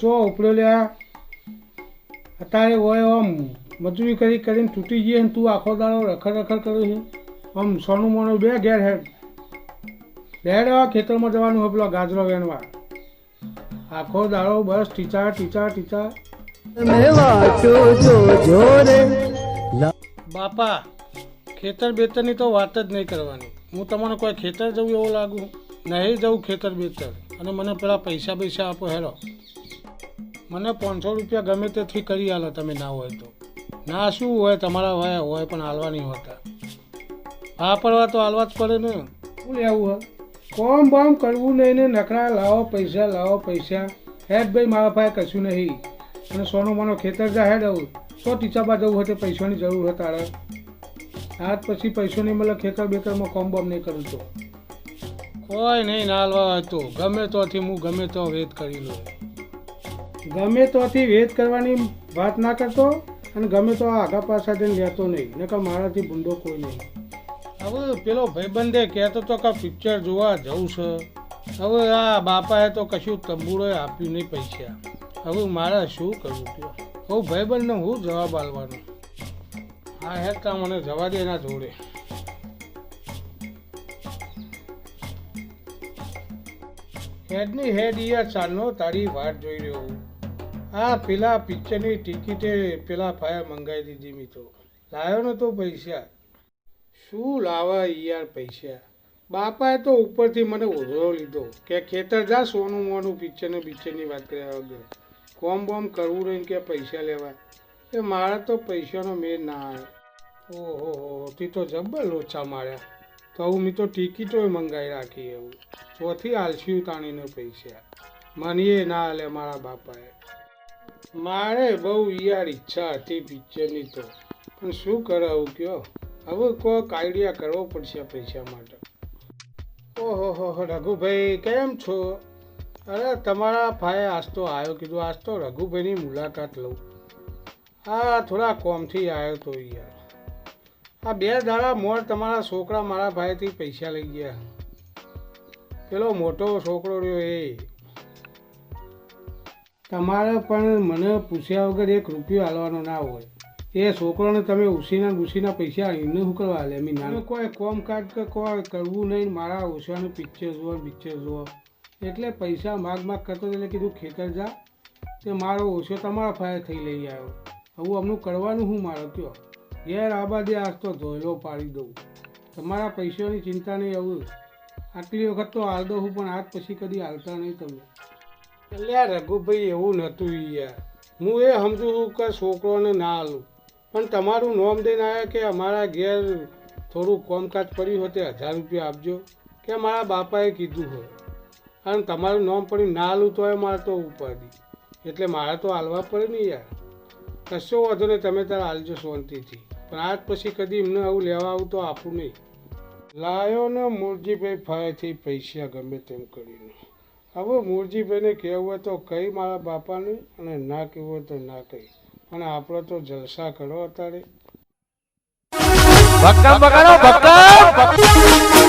ચો ઉપડ્યો લ્યા અત્યારે હોય આમ મજૂરી કરી કરીને તૂટી ને તું આખો દાડો રખડ રખડ કર્યો છે. આમ સોનું મોનું બે ઘેર હેડ. આ ખેતરમાં જવાનું હોય પેલો ગાજરો વેણવા. આખો દાડો બસ ટીચા ટીચા ટીચા. બાપા, ખેતર બેતરની તો વાત જ નહીં કરવાની. હું તમને કોઈ ખેતર જવું એવું લાગુ? નહીં જવું ખેતર બેતર. અને મને પેલા પૈસા પૈસા આપો હેરો મને પાંચસો રૂપિયા ગમે તેથી કરી આલો તમે ના હોય તો. ના શું હોય? તમારા હોય હોય પણ હાલવા નહીં હોતા. વાપરવા તો હાલવા જ પડે ને. શું લેવું હોય કોમ બોમ કરવું નહીં ને નકરા લાવો પૈસા લાવો પૈસા. હેડ ભાઈ મારા પાસે કશું નહીં. અને સોનું મોનો ખેતર જા હેડ આવું સો ટીચાબા જવું હોય તો પૈસાની જરૂર હોય તારે. આજ પછી પૈસો નહીં મળે ખેતર બેતરમાં કોમ બોમ નહીં કરું તો. કોઈ નહીં ના હાલવા હોય તો. ગમે તોથી હું ગમે તો વેદ કરી લઉં. ગમે તોથી વેદ કરવાની વાત ના કરતો અને ગમે તો આગા પાછા જઈને લેતો નહીં. નકર મારાથી ભૂંડો કોઈ નહીં. હવે પેલો ભાઈબંધે કહેતો તો કે પિક્ચર જોવા જવું છે. હવે આ બાપાએ તો કશું તંબુરોએ આપ્યું નહીં પૈસા. હવે મારે શું કરવું કયો હવે ભાઈબંધને હું જવાબ આલવાનો હા હેતા મને જવા દે એના જોડે. હેડની હેડ યાર ચાલનો, તારી વાટ જોઈ રહ્યો હું. આ પેલા પિક્ચરની ટિકિટે પેલા ભાઈએ મંગાવી દીધી મિત્રો. તો લાવ્યો નતો પૈસા. શું લાવા યાર પૈસા? બાપાએ તો ઉપરથી મને ઓઢો લીધો કે ખેતર જા સોનું મોનું પિક્ચરને પિક્ચરની વાત કર્યા વગર. કોમ બોમ કરવું રહીને કે પૈસા લેવા? એ મારે તો પૈસાનો મેળ ના આવ્યો ઓહો તી તો જબ્બર લોચા માર્યા. તો હું મેં તો ટિકિટો મંગાવી રાખી એવું. ચોથી આલસ્યું તાણીને પૈસા. મને ના લે મારા બાપાએ. મારે બહુ યાર ઈચ્છા હતી પિક્ચરની તો. પણ શું કરાવું કયો? હવે કોઈક આઈડિયા કરવો પડશે પૈસા માટે. ઓહો, હો રઘુભાઈ, કેમ છો? અરે, તમારા ભાઈ આસ્તો આવ્યો કીધું, આજ રઘુભાઈની મુલાકાત લઉં. હા, થોડા કોમથી આવ્યો તો યાર. આ બે દાડા મોર તમારા છોકરા મારા ભાઈથી પૈસા લઈ ગયા. પેલો મોટો છોકરો રહ્યો એ. તમારે પણ મને પૂછ્યા વગર એક રૂપિયો હાલવાનો ના હોય. એ છોકરાને તમે ઉસીના ઉસીના પૈસા એને શું કરવા લે એમ નાનો કોઈ કોમ કાર્ડ કે કોઈ કરવું નહીં, મારા ઓછાનું પિક્ચર જુઓ પિક્ચર જુઓ. એટલે પૈસા માગ માગ કરતો એટલે કીધું, ખેતર જા. તે મારો ઓછો તમારા ફાયર થઈ લઈ આવ્યો. હવે અમનું કરવાનું હું મારો કયો? ઘેર આબા દે આજ તો ધોયલો પાડી દઉં. તમારા પૈસાની ચિંતા નહીં, આવું. આટલી વખત તો હાલ દઉં પણ આજ પછી કદી હાલતા નહીં તમે. એટલે રઘુભાઈ એવું નહોતું યાર. હું એ સમજુ છું કે છોકરોને ના હાલું પણ તમારું નોમ દઈને આવ્યા કે અમારા ઘેર થોડું કોમકાજ પડ્યું હોય તે હજાર રૂપિયા આપજો, કે મારા બાપાએ કીધું હોય. અને તમારું નોમ પડ્યું ના હાલું એ મારે તો ઉપાડી એટલે મારે તો હાલવા પડે ને યાર. કશો વાંધો નહીં, તમે તારે હાલજો શાંતિથી. પણ આજ પછી કદી એમને આવું લેવા આવું તો આપું નહીં. લાયો ને મૂળજીભાઈ ફાયથી પૈસા ગમે તેમ કરીને. હવે મૂળજીભાઈને કહેવું તો કહી મારા બાપાને અને ના કહેવું તો ના કહી પણ આપણે તો જલસા કરો અત્યારે. ભક્કમ બગાડો ભક્કમ!